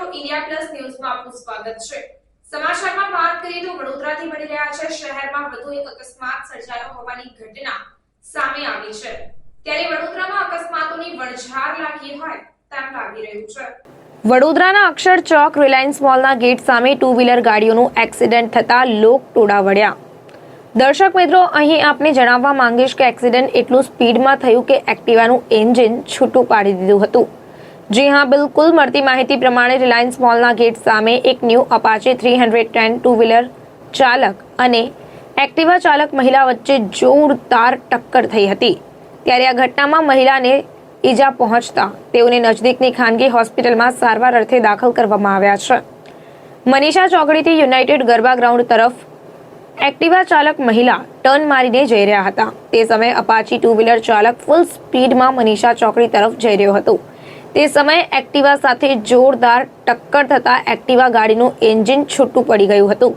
આપનું સ્વાગત છે. સમાચારમાં વાત કરીએ તો વડોદરાથી મળી રહ્યા છે શહેરમાં વધુ એક અકસ્માત, સર્જાયો હોવાની ઘટના સામે આવી છે. ત્યારે વડોદરામાં અકસ્માતોની વણઝાર લાગી હોય તેમ લાગી રહ્યું છે. વડોદરાના અક્ષર ચોક રિલાયન્સ મોલના ગેટ સામે ટુ વ્હીલર ગાડીઓનું એક્સિડન્ટ થતા લોક ટોળા વળ્યા. દર્શક મિત્રો, અહીં આપને જણાવવા માંગીશ કે એક્સિડન્ટ એટલું સ્પીડમાં થયું કે એક્ટિવાનું એન્જિન છૂટું પાડી દીધું હતું. જી હા, બિલકુલ. મળતી માહિતી પ્રમાણે રિલાયન્સ મોલના ગેટ સામે એક new Apache three hundred ten two wheeler ચાલક અને એક્ટિવા ચાલક મહિલા વચ્ચે જોરદાર ટક્કર થઈ હતી. ત્યારે આ ઘટનામાં મહિલાને ઈજા પહોંચતા તેઓને નજદીકની ખાનગી હોસ્પિટલમાં સારવાર અર્થે દાખલ કરવામાં આવ્યા છે. મનીષા ચોકડીથી યુનાઇટેડ ગરબા ગ્રાઉન્ડ તરફ એક્ટિવા ચાલક મહિલા ટર્ન મારીને જઈ રહ્યા હતા. તે સમયે અપાચી ટુ વ્હીલર ચાલક ફૂલ સ્પીડમાં મનીષા ચોકડી તરફ જઈ રહ્યો હતો. તે સમયે એક્ટિવા સાથે જોરદાર ટક્કર થતા એક્ટિવા ગાડીનું એન્જિન છૂટું પડી ગયું હતું.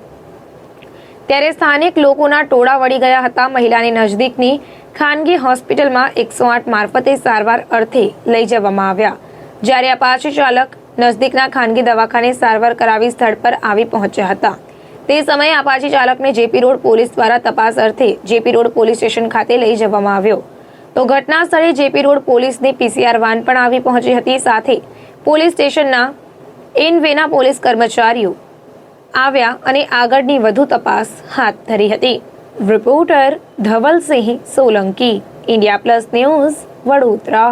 ત્યારે સ્થાનિક લોકોના ટોળા વળી ગયા હતા. મહિલાને નજદીકની ખાનગી હોસ્પિટલમાં એકસો આઠ મારફતે સારવાર અર્થે લઈ જવામાં આવ્યા. જ્યારે અપાચી ચાલક નજદીકના ખાનગી દવાખાને સારવાર કરાવી સ્થળ પર આવી પહોંચ્યા હતા. તે સમયે અપાચી ચાલકને જેપી રોડ પોલીસ દ્વારા તપાસ અર્થે જેપી રોડ પોલીસ સ્ટેશન ખાતે લઈ જવામાં આવ્યો. તો ઘટના સ્થળે જેપી રોડ પોલીસની પીસીઆર વાન પણ આવી પહોંચી હતી. સાથે પોલીસ સ્ટેશનના એનવેના પોલીસ કર્મચારીઓ આવ્યા અને આગળની વધુ તપાસ હાથ ધરી હતી. Reporter Dhavalsinh Solanki, India plus news Vadodara.